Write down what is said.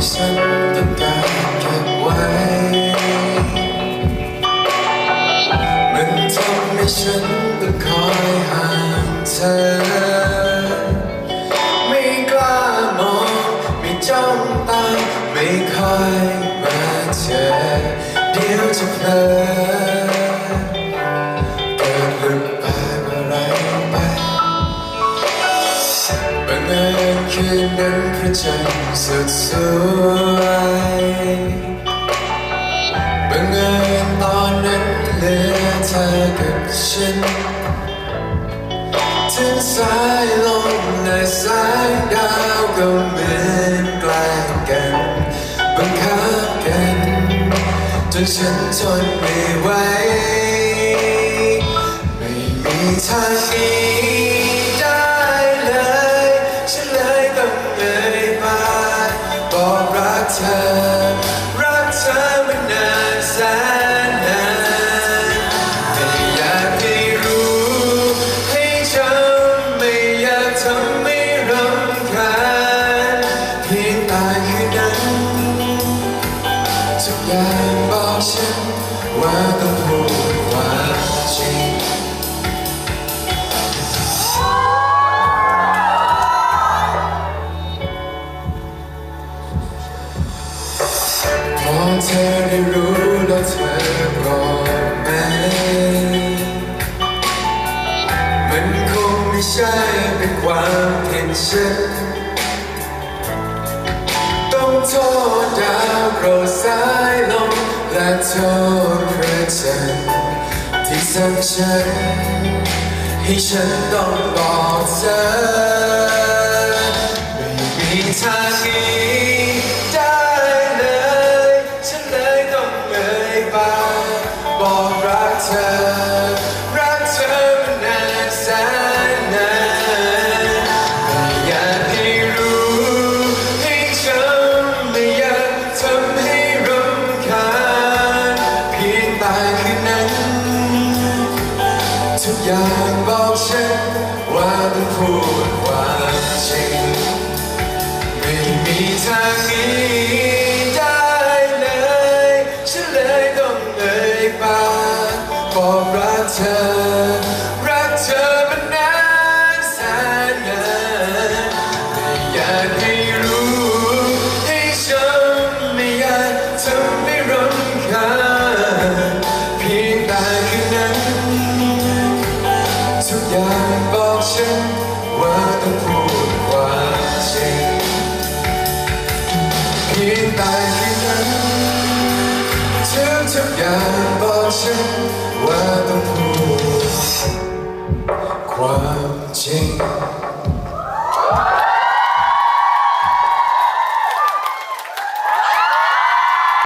มันทำให้ฉันต้องคอยห่าเธอ ไม่กล้ามอง ไม่จ้องตาไม่คอยมาเจอ เดี๋ยวจะเพลิน คืนนั้นพระจันทร์สดสวยบังเอิญตอนนั้นเหลือเธอกับฉันถึงสายลมและสายดาวก็เหมือนใกล้กันบังคับกันจนฉันทนไม่ไหวไม่มีทางหนี้ ธอ รักเธอมานานแสนนานไม่อยากให้รู้ ให้จำไม่อยากทำให้รำคาญเพียงตายคืนนั้นทุกอย่างบอกฉันว่าต้องพูดความ เธอได้รู้แล้วเธอบอกไหมมันคงไม่ใช่เป็นความผิดฉันต้องโทษดาวโปรดสายลมและโทษพระจันทร์ที่สั่งฉันให้ฉันต้องบอก ทุกอย่างบอกฉันว่าต้องพูดความจริง ไม่มีทางนี้ได้เลยฉันเลยต้องเอ่ยปากบอกรักเธอ ฉันว่าต้องพูดความจริงเพียงแต่แค่นั้นทุกทุกอย่างบอกฉันว่าต้องพูดความจริง